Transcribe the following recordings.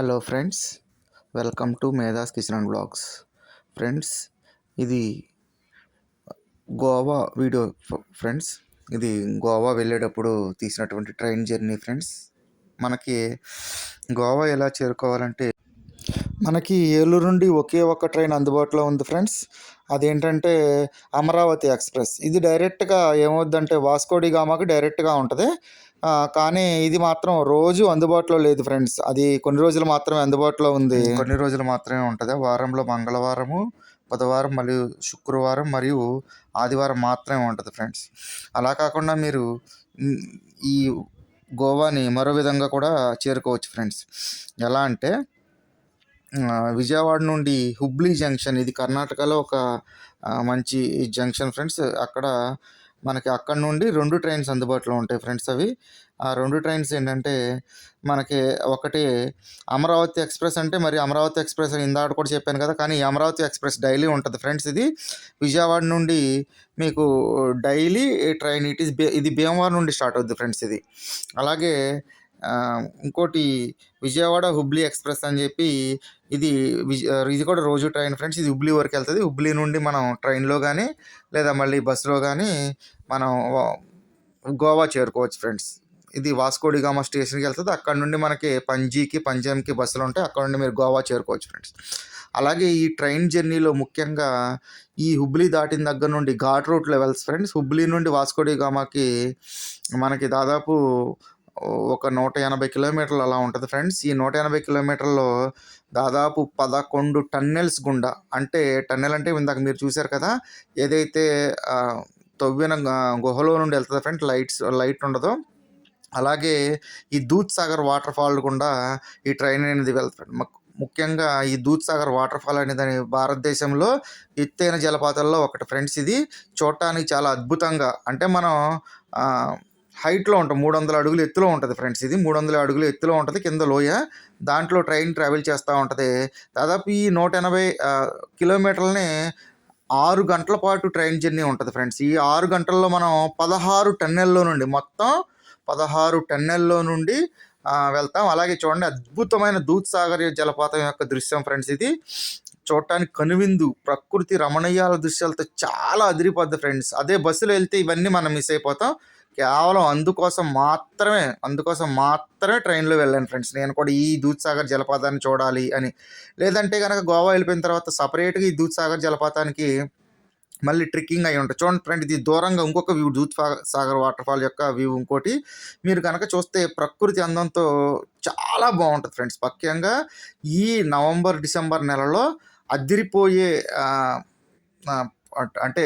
Hello friends welcome to Medha's kitchen and blogs friends ఇది Goa video friends ఇది గోవా వెళ్ళేటప్పుడు తీసినటువంటి ట్రైన్ జర్నీ ఫ్రెండ్స్ మనకి గోవా ఎలా చేరుకోవాలంటే మనకి ఏలూరు నుండి ఒకే ఒక ట్రైన్ అందుబాటులో ఉంది ఫ్రెండ్స్ అదేంటంటే అమరావతి ఎక్స్ప్రెస్. ఇది డైరెక్ట్గా ఏమవుద్దంటే వాస్కోడిగామాకి డైరెక్ట్గా ఉంటుంది. కానీ ఇది మాత్రం రోజు అందుబాటులో లేదు ఫ్రెండ్స్. అది కొన్ని రోజులు మాత్రమే అందుబాటులో ఉంది. కొన్ని రోజులు మాత్రమే ఉంటుంది. వారంలో మంగళవారము బుధవారం మరియు శుక్రవారం మరియు ఆదివారం మాత్రమే ఉంటుంది ఫ్రెండ్స్. అలా కాకుండా మీరు ఈ గోవాని మరో విధంగా కూడా చేరుకోవచ్చు ఫ్రెండ్స్. ఎలా అంటే విజయవాడ నుండి హుబ్లీ జంక్షన్ ఇది కర్ణాటకలో ఒక మంచి జంక్షన్ ఫ్రెండ్స్. అక్కడ మనకి అక్కడ నుండి రెండు ట్రైన్స్ అందుబాటులో ఉంటాయి ఫ్రెండ్స్ అవి. ఆ రెండు ట్రైన్స్ ఏంటంటే మనకి ఒకటి అమరావతి ఎక్స్ప్రెస్ అంటే మరి అమరావతి ఎక్స్ప్రెస్ ఇందాక కూడా చెప్పాను కదా కానీ అమరావతి ఎక్స్ప్రెస్ డైలీ ఉంటుంది ఫ్రెండ్స్ ఇది. విజయవాడ నుండి మీకు డైలీ ట్రైన్ ఇట్ ఈస్ ఇది భీమవరం నుండి స్టార్ట్ అవుద్ది ఫ్రెండ్స్ ఇది. అలాగే ఇంకోటి విజయవాడ హుబ్లీ ఎక్స్ప్రెస్ అని చెప్పి ఇది ఇది కూడా రోజు ట్రైన్ ఫ్రెండ్స్ ఇది హుబ్లీ వరకు వెళ్తుంది. హుబ్లీ నుండి మనం ట్రైన్లో కానీ లేదా మళ్ళీ బస్సులో కానీ మనం గోవా చేరుకోవచ్చు ఫ్రెండ్స్. ఇది వాస్కోడిగామా స్టేషన్కి వెళ్తుంది. అక్కడ నుండి మనకి పంజీకి పంజాంకి బస్సులు ఉంటాయి. అక్కడ నుండి మీరు గోవా చేరుకోవచ్చు ఫ్రెండ్స్. అలాగే ఈ ట్రైన్ జర్నీలో ముఖ్యంగా ఈ హుబ్లీ దాటిన దగ్గర నుండి ఘాట్ రూట్లో లెవెల్స్ ఫ్రెండ్స్. హుబ్లీ నుండి వాస్కోడి గామాకి మనకి దాదాపు ఒక నూట ఎనభై కిలోమీటర్లు అలా ఉంటుంది ఫ్రెండ్స్. ఈ నూట ఎనభై కిలోమీటర్లో దాదాపు పదకొండు టన్నెల్స్ గుండా. అంటే టన్నెల్ అంటే ఇందాక మీరు చూశారు కదా ఏదైతే తవ్విన గుహలో నుండి వెళ్తుంది ఫ్రెండ్ లైట్స్ లైట్ ఉండదో అలాగే ఈ దూద్ సాగర్ వాటర్ ఫాల్ గుండా ఈ ట్రైన్ అనేది వెళ్తుంది ముఖ్యంగా ఈ దూద్ సాగర్ వాటర్ ఫాల్ అనేది భారతదేశంలో ఎత్తైన జలపాతాల్లో ఒకటి ఫ్రెండ్స్ ఇది. చూడటానికి చాలా అద్భుతంగా అంటే మనం హైట్లో ఉంటాం. మూడు వందల అడుగులు ఎత్తులో ఉంటుంది ఫ్రెండ్స్ ఇది. మూడు వందల అడుగులు ఎత్తులో ఉంటుంది కింద లోయ. దాంట్లో ట్రైన్ ట్రావెల్ చేస్తూ ఉంటుంది. దాదాపు ఈ నూట ఎనభై కిలోమీటర్లని ఆరు గంటల పాటు ట్రైన్ జర్నీ ఉంటుంది ఫ్రెండ్స్. ఈ ఆరు గంటల్లో మనం పదహారు టన్నెల్లో నుండి మొత్తం పదహారు టన్నెల్లో నుండి వెళ్తాం. అలాగే చూడండి అద్భుతమైన దూద్ సాగర్ జలపాతం యొక్క దృశ్యం ఫ్రెండ్స్ ఇది. చూడటానికి కనువిందు ప్రకృతి రమణీయాల దృశ్యాలతో చాలా అదిరిపోద్ది ఫ్రెండ్స్. అదే బస్సులో వెళ్తే ఇవన్నీ మనం మిస్ అయిపోతాం. కేవలం అందుకోసం మాత్రమే అందుకోసం మాత్రమే ట్రైన్లో వెళ్ళాను ఫ్రెండ్స్. నేను కూడా ఈ దూద్సాగర్ జలపాతాన్ని చూడాలి అని. లేదంటే కనుక గోవా వెళ్ళిపోయిన తర్వాత సపరేట్గా ఈ దూద్సాగర్ జలపాతానికి మళ్ళీ ట్రెక్కింగ్ అయి ఉంటుంది చూడండి ఫ్రెండ్ ఇది దూరంగా ఇంకొక view Dudh Sagar waterfall యొక్క వ్యూ ఇంకోటి. మీరు కనుక చూస్తే ప్రకృతి అందంతో చాలా బాగుంటుంది ఫ్రెండ్స్. ముఖ్యంగా ఈ నవంబర్ డిసెంబర్ నెలలో అదిరిపోయే అంటే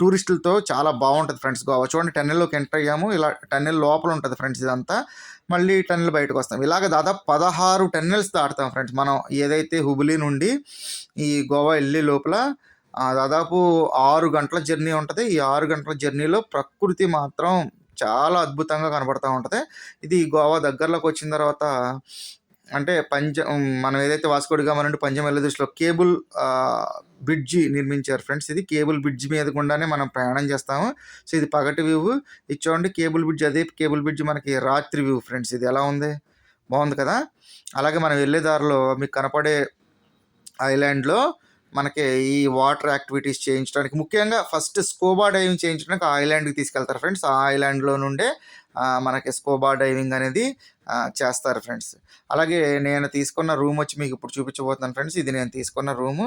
టూరిస్టులతో చాలా బాగుంటుంది ఫ్రెండ్స్ గోవా. చూడండి టన్నెల్లోకి ఎంటర్ అయ్యాము. ఇలా టన్నెల్ లోపల ఉంటుంది ఫ్రెండ్స్ ఇదంతా. మళ్ళీ టన్నెల్ బయటకు వస్తాం. ఇలాగ దాదాపు పదహారు టన్నెల్స్ దాటుతాం ఫ్రెండ్స్ మనం ఏదైతే హుబులీ నుండి ఈ గోవా వెళ్ళే లోపల దాదాపు ఆరు గంటల జర్నీ ఉంటుంది. ఈ ఆరు గంటల జర్నీలో ప్రకృతి మాత్రం చాలా అద్భుతంగా కనబడుతూ ఉంటుంది. ఇది గోవా దగ్గరలోకి వచ్చిన తర్వాత అంటే పంచ మనం ఏదైతే వాస్కోడిగామా అంటే పంచం వెళ్ళే దృష్టిలో కేబుల్ బ్రిడ్జి నిర్మించారు ఫ్రెండ్స్. ఇది కేబుల్ బ్రిడ్జ్ మీద గుండానే మనం ప్రయాణం చేస్తాము. సో ఇది పగటి వ్యూ. ఇది చూడండి కేబుల్ బ్రిడ్జ్ అదే కేబుల్ బ్రిడ్జ్ మనకి రాత్రి వ్యూ ఫ్రెండ్స్. ఇది ఎలా ఉంది? బాగుంది కదా? అలాగే మనం వెళ్ళే దారిలో మీకు కనపడే ఐలాండ్లో మనకి ఈ వాటర్ యాక్టివిటీస్ చేయించడానికి ముఖ్యంగా ఫస్ట్ స్కోబా డైవింగ్ చేయించడానికి ఆ ఐలాండ్కి తీసుకెళ్తారు ఫ్రెండ్స్. ఆ ఐలాండ్లో నుండే మనకి స్కోబా డైవింగ్ అనేది చేస్తారు ఫ్రెండ్స్. అలాగే నేను తీసుకున్న రూమ్ వచ్చి మీకు ఇప్పుడు చూపించబోతున్నాను ఫ్రెండ్స్. ఇది నేను తీసుకున్న రూము.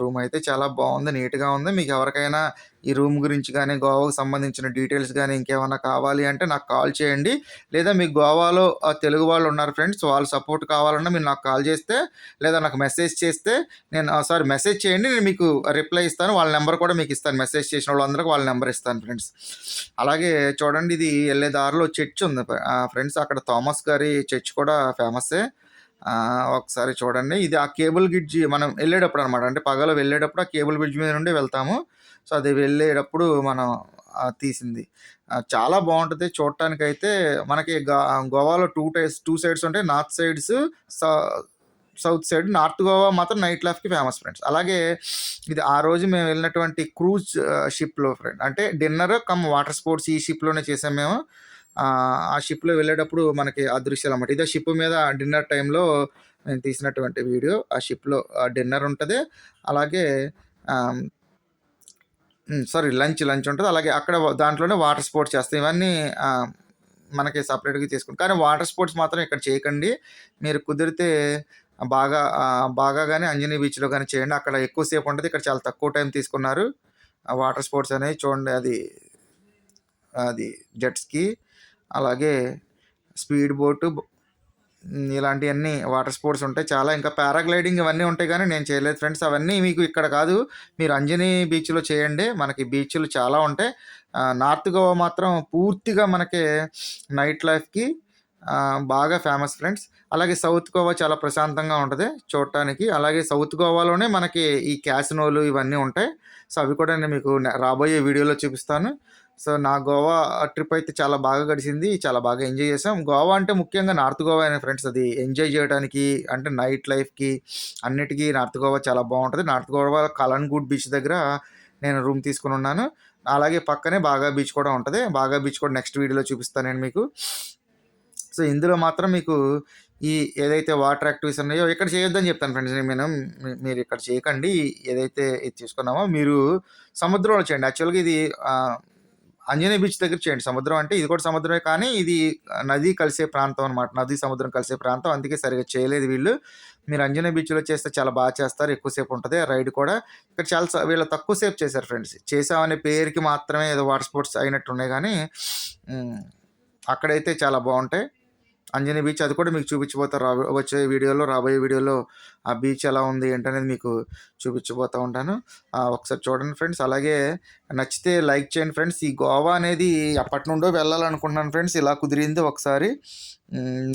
రూమ్ అయితే చాలా బాగుంది నీట్గా ఉంది. మీకు ఎవరికైనా ఈ రూమ్ గురించి కానీ గోవాకు సంబంధించిన డీటెయిల్స్ కానీ ఇంకేమైనా కావాలి అంటే నాకు కాల్ చేయండి. లేదా మీకు గోవాలో తెలుగు వాళ్ళు ఉన్నారు ఫ్రెండ్స్ వాళ్ళు సపోర్ట్ కావాలన్నా మీరు నాకు కాల్ చేస్తే లేదా నాకు మెసేజ్ చేస్తే నేను సారీ మెసేజ్ చేయండి. నేను మీకు రిప్లై ఇస్తాను. వాళ్ళ నెంబర్ కూడా మీకు ఇస్తాను. మెసేజ్ చేసిన వాళ్ళందరికీ వాళ్ళ నెంబర్ ఇస్తాను ఫ్రెండ్స్. అలాగే చూడండి ఇది వెళ్ళే దారిలో చర్చ్ ఉంది. ఫ్రెండ్స్ అక్కడ థామస్ గారి చర్చ్ కూడా ఫేమస్సే ఒకసారి చూడండి. ఇది ఆ కేబుల్ బ్రిడ్జ్ మనం వెళ్ళేటప్పుడు అనమాట అంటే పగలు వెళ్ళేటప్పుడు ఆ కేబుల్ బ్రిడ్జ్ మీద నుండి వెళ్తాము. సో అది వెళ్ళేటప్పుడు మనం తీసింది. చాలా బాగుంటుంది. చూడటానికి అయితే మనకి గోవాలో టూ టైప్స్ టూ సైడ్స్ ఉంటాయి. North sides south side north Goa మాత్రం నైట్ లైఫ్కి ఫేమస్ ఫ్రెండ్స్. అలాగే ఇది ఆ రోజు మేము వెళ్ళినటువంటి క్రూజ్ షిప్లో ఫ్రెండ్. అంటే డిన్నర్ కమ్ వాటర్ స్పోర్ట్స్ ఈ షిప్లోనే చేసాం మేము. ఆ షిప్లో వెళ్ళేటప్పుడు మనకి ఆ దృశ్యాలు అన్నమాట. ఇదే షిప్ మీద డిన్నర్ టైంలో నేను తీసినటువంటి వీడియో. ఆ షిప్లో డిన్నర్ ఉంటుంది. అలాగే సారీ లంచ్ లంచ్ ఉంటుంది. అలాగే అక్కడ దాంట్లోనే వాటర్ స్పోర్ట్స్ చేస్తాం. ఇవన్నీ మనకి సపరేట్గా తీసుకుంటాం. కానీ వాటర్ స్పోర్ట్స్ మాత్రం ఇక్కడ చేయకండి. మీరు కుదిరితే బాగా బాగా కానీ అంజనీ బీచ్లో కానీ చేయండి. అక్కడ ఎక్కువసేపు ఉంటుంది. ఇక్కడ చాలా తక్కువ టైం తీసుకున్నారు. వాటర్ స్పోర్ట్స్ అనేవి చూడండి. అది అది జెట్స్కి అలాగే స్పీడ్ బోటు ఇలాంటివన్నీ వాటర్ స్పోర్ట్స్ ఉంటాయి. చాలా ఇంకా పారాగ్లైడింగ్ ఇవన్నీ ఉంటాయి కానీ నేను చేయలేదు ఫ్రెండ్స్ అవన్నీ మీకు ఇక్కడ కాదు. మీరు అంజనీ బీచ్లో చేయండి. మనకి బీచ్లు చాలా ఉంటాయి. నార్త్ గోవా మాత్రం పూర్తిగా మనకి నైట్ లైఫ్కి బాగా ఫేమస్ ఫ్రెండ్స్ అలాగే సౌత్ గోవా చాలా ప్రశాంతంగా ఉంటుంది చూడటానికి. అలాగే సౌత్ గోవాలోనే మనకి ఈ క్యాసినోలు ఇవన్నీ ఉంటాయి. సో అవి కూడా నేను మీకు రాబోయే వీడియోలో చూపిస్తాను. సో నా గోవా ట్రిప్ అయితే చాలా బాగా గడిచింది. చాలా బాగా ఎంజాయ్ చేసాం గోవా అంటే ముఖ్యంగా నార్త్ గోవా అనే ఫ్రెండ్స్ అది. ఎంజాయ్ చేయడానికి అంటే నైట్ లైఫ్కి అన్నిటికీ నార్త్ గోవా చాలా బాగుంటుంది. నార్త్ గోవా కలన్గూడ్ బీచ్ దగ్గర నేను రూమ్ తీసుకుని ఉన్నాను. అలాగే పక్కనే బాగా బీచ్ కూడా ఉంటుంది. బాగా బీచ్ కూడా నెక్స్ట్ వీడియోలో చూపిస్తాను నేను మీకు. సో ఇందులో మాత్రం మీకు ఈ ఏదైతే వాటర్ యాక్టివిటీస్ ఉన్నాయో ఇక్కడ చేయొద్దని చెప్తాను ఫ్రెండ్స్. నేను మీరు ఇక్కడ చేయకండి. ఏదైతే ఇది తీసుకున్నామో మీరు సముద్రంలో చేయండి. యాక్చువల్గా ఇది అంజనీ బీచ్ దగ్గర చేయండి. సముద్రం అంటే ఇది కూడా సముద్రమే కానీ ఇది నది కలిసే ప్రాంతం అనమాట నది సముద్రం కలిసే ప్రాంతం. అందుకే సరిగా చేయలేదు వీళ్ళు. మీరు అంజనీ బీచ్లో చేస్తే చాలా బాగా చేస్తారు. ఎక్కువసేపు ఉంటుంది. రైడ్ కూడా ఇక్కడ చాలా వీళ్ళు తక్కువసేపు చేశారు ఫ్రెండ్స్. చేసామనే పేరుకి మాత్రమే ఏదో వాటర్ స్పోర్ట్స్ అయినట్టున్నాయి కానీ అక్కడైతే చాలా బాగుంటాయి. అంజనీ బీచ్ అది కూడా మీకు చూపించబోతా రాబో వచ్చే వీడియోలో రాబోయే వీడియోలో ఆ బీచ్ ఎలా ఉంది ఏంటనేది మీకు చూపించబోతూ ఉంటాను. ఒకసారి చూడండి ఫ్రెండ్స్. అలాగే నచ్చితే లైక్ చేయండి ఫ్రెండ్స్. ఈ గోవా అనేది ఎప్పటి నుండో వెళ్ళాలనుకుంటున్నాను ఫ్రెండ్స్. ఇలా కుదిరింది ఒకసారి.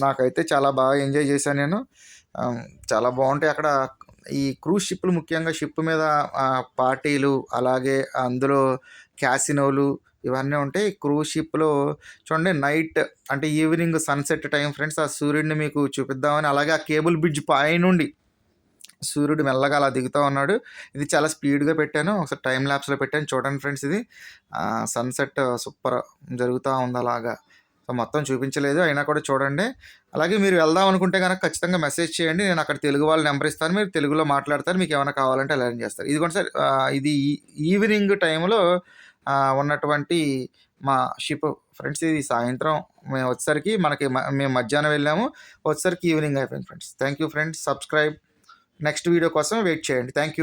నాకైతే చాలా బాగా ఎంజాయ్ చేశాను నేను. చాలా బాగుంటాయి అక్కడ ఈ క్రూజ్ షిప్లు ముఖ్యంగా షిప్ మీద పార్టీలు అలాగే అందులో క్యాసినోలు ఇవన్నీ ఉంటాయి. క్రూజ్ షిప్లో చూడండి నైట్ అంటే ఈవినింగ్ సన్సెట్ టైం ఫ్రెండ్స్ ఆ సూర్యుడిని మీకు చూపిద్దామని అలాగే ఆ కేబుల్ బ్రిడ్జ్ పైనుండి సూర్యుడు మెల్లగా అలా దిగుతూ ఉన్నాడు. ఇది చాలా స్పీడ్గా పెట్టాను ఒకసారి టైం ల్యాబ్స్లో పెట్టాను. చూడండి ఫ్రెండ్స్ ఇది. సన్సెట్ సూపర్ జరుగుతూ ఉంది అలాగా. మొత్తం చూపించలేదు అయినా కూడా చూడండి. అలాగే మీరు వెళ్దాం అనుకుంటే కనుక ఖచ్చితంగా మెసేజ్ చేయండి. నేను అక్కడ తెలుగు వాళ్ళ నెంబర్ ఇస్తాను. మీరు తెలుగులో మాట్లాడతారు. మీకు ఏమైనా కావాలంటే అలా చేస్తారు. ఇది కూడా సార్ ఇది ఈవినింగ్ టైంలో ఉన్నటువంటి మా షిప్ ఫ్రెండ్స్ ఇది సాయంత్రం మేము వచ్చేసరికి మనకి మేము మధ్యాహ్నం వెళ్ళాము. వచ్చేసరికి ఈవినింగ్ అయిపోయింది friends. Thank you friends. Subscribe. Next video కోసం వెయిట్ చేయండి. Thank you